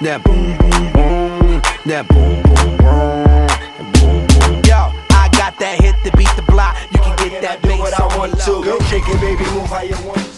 That boom, boom, boom. That boom, boom, boom. Boom, boom. Yo, I got that hit to beat the block. You can get that bass. I want to. Go shake it, baby. Move how you want.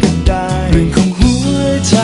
กันได้ เรื่องของหัวใจ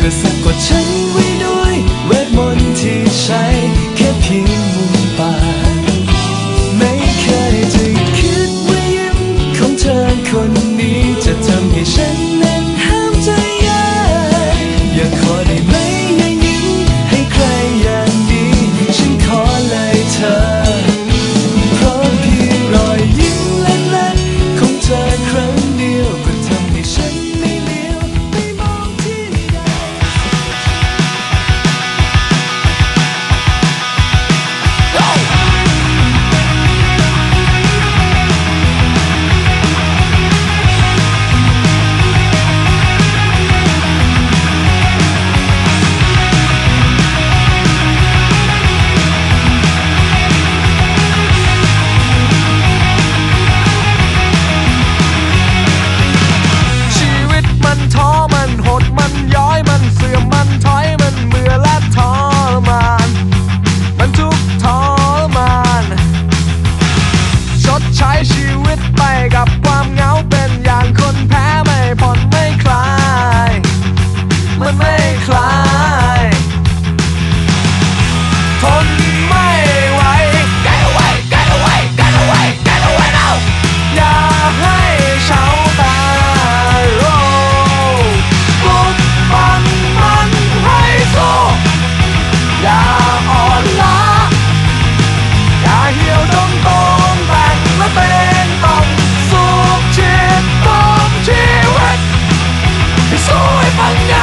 Thời.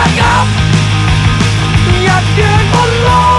larga y a.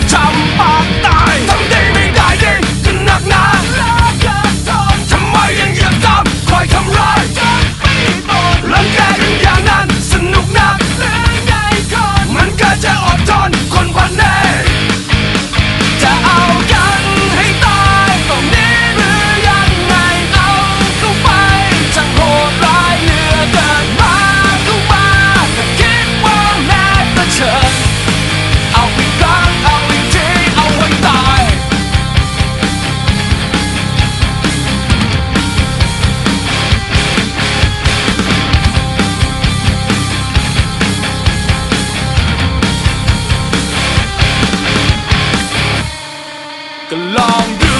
sometimes ก็ลองดู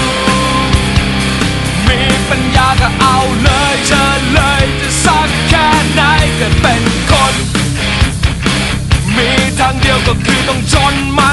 มีปัญญาก็เอาเลยเชิญเลยจะสักแค่ไหนก็เป็นคน มีทางเดียวก็คือต้องจนมา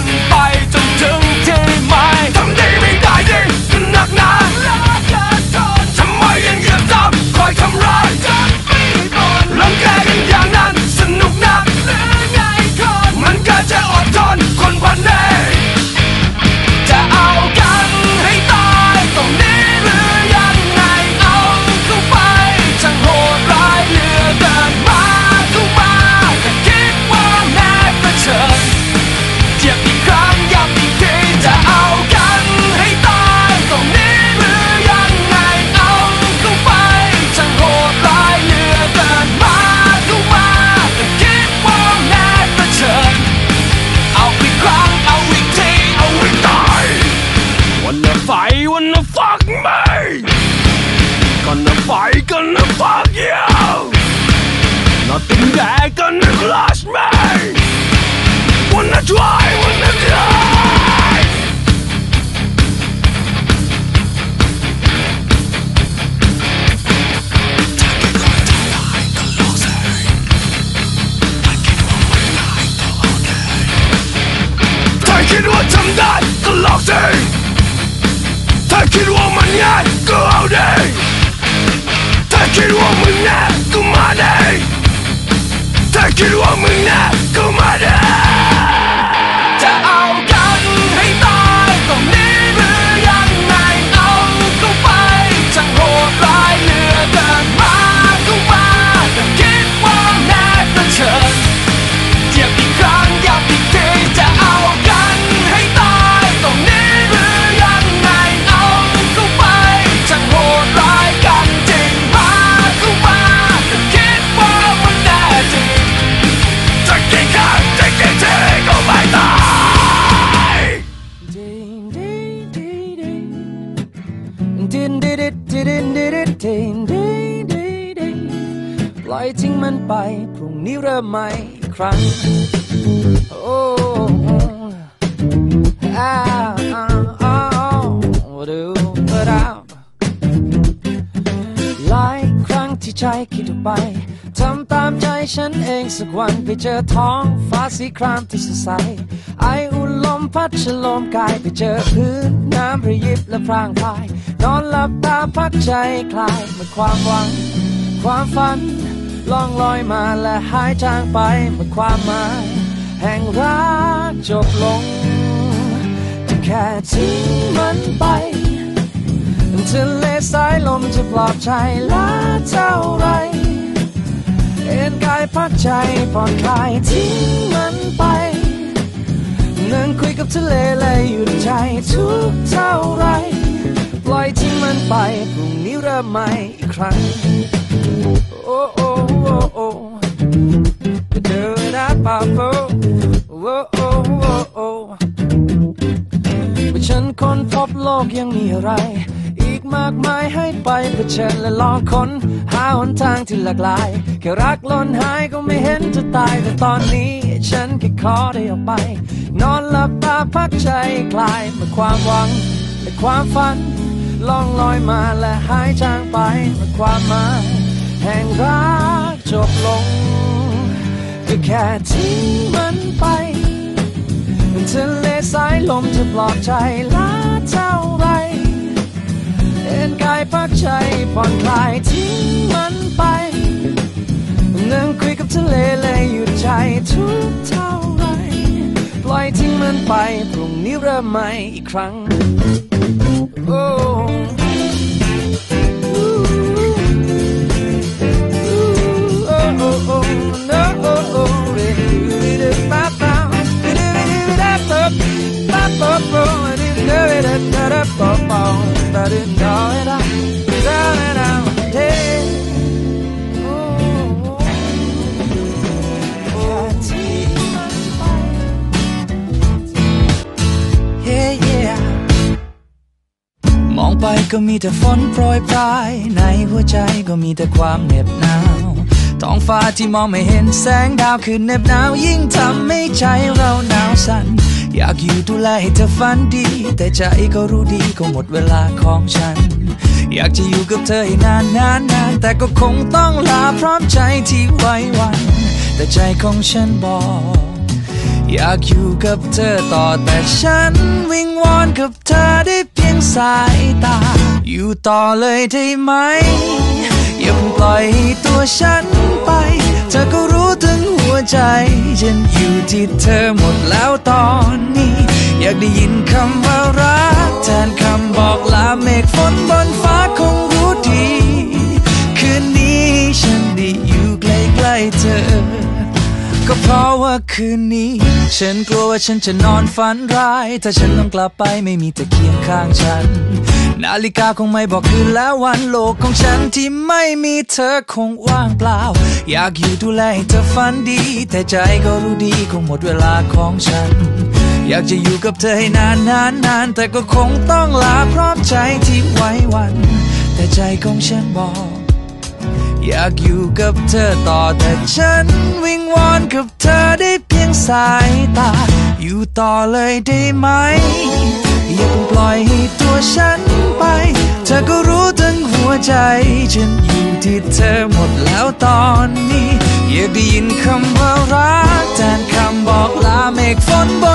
ปล่อยทิ้งมันไป พรุ่งนี้เริ่มใหม่อีกครั้ง โอ้ อ้า ที่ใจคิดออกไปทำตามใจฉันเองสักวันไปเจอท้องฟ้าสีครามที่สดใส ไออุ่นลมพัดฉลมกายไปเจอพื้นน้ำระยิบและพรางพาย นอนหลับตาพักใจคลายเมื่อความหวัง ความฝันล่องลอยมาและหายจางไปเมื่อความหมาย แห่งรักจบลงจะแค่ทิ้งมันไป ทะเลสายลมจะปลอบใจลาเท่าไรเอ็นกายพักใจผ่อนคลายทิ้งมันไป นั่งคุยกับทะเลและหยุดใจทุกเท่าไรปล่อยทิ้งมันไปพรุ่งนี้เริ่มใหม่อีกครั้งโอ้โอ้โอ้โอ้เดินได้ป่าโอ้โอ้โอ้โอ้โอ้ว่าฉันค้นพบโลกยังมีอะไร มากมายให้ไปเผชิญและลองค้นหาหนทางที่หลากหลายแค่รักล้นหายก็ไม่เห็นจะตายแต่ตอนนี้ ฉันแค่ขอได้ออกไป นอนหลับตาพักใจคลายเมื่อความหวังและความฝันล่องลอยมาและหายจางไปเมื่อความหมายแห่งรักจบลงก็แค่ทิ้งมันไปทะเลสายลมจะปลอบใจลาเท่าไร เอ็นกายพักใจผ่อนคลายทิ้งมันไป นั่งคุยกับทะเลเลยหยุดใจทุกเท่าไรปล่อยทิ้งมันไปพรุ่งนี้เริ่มใหม่อีกครั้ง โอ้ Yeah, yeah. มองไปก็มีแต่ฝนโปรยปลาย ในหัวใจก็มีแต่ความเหน็บหนาว ท้องฟ้าที่มองไม่เห็นแสงดาวคือเหน็บหนาวยิ่งทำให้ใจเราหนาวสั่น อยากอยู่ดูแลให้เธอฝันดี แต่ใจก็รู้ดีก็หมดเวลาของฉัน อยากจะอยู่กับเธอให้นานนานนานแต่ก็คงต้องลาพร้อมใจที่ไว้วัน แต่ใจของฉันบอก อยากอยู่กับเธอต่อแต่ฉันวิงวอนกับเธอได้เพียงสายตา อยู่ต่อเลยได้ไหมอย่าปล่อยตัวฉันไป เธอก็รู้ถึง วใจ ฉันอยู่ที่เธอหมดแล้วตอนนี้ อยากได้ยินคำว่ารักแทนคำบอกลาเมฆฝนบนฟ้าคงรู้ดี คืนนี้ฉันได้อยู่ใกล้ๆเธอ ก็เพราะว่าคืนนี้ ฉันกลัวว่าฉันจะนอนฝันร้าย ถ้าฉันต้องกลับไปไม่มีเธอเคียงข้างฉัน นาฬิกาคงไม่บอกคืนแล้ววันโลกของฉันที่ไม่มีเธอคงว่างเปล่า อยากอยู่ดูแลให้เธอฝันดี แต่ใจก็รู้ดีคงหมดเวลาของฉัน อยากจะอยู่กับเธอให้นานนานนานแต่ก็คงต้องลาพร้อมใจที่ไว้วัน แต่ใจของฉันบอก อยากอยู่กับเธอต่อแต่ฉันวิงวอนกับเธอได้เพียงสายตา อยู่ต่อเลยได้ไหม ล่อยให้ตัวฉันไป เธอก็รู้ทั้งหัวใจ ฉันอยู่ที่เธอหมดแล้วตอนนี้ อยากได้ยินคำว่ารักแทนคำบอกลาเมฆฝนบน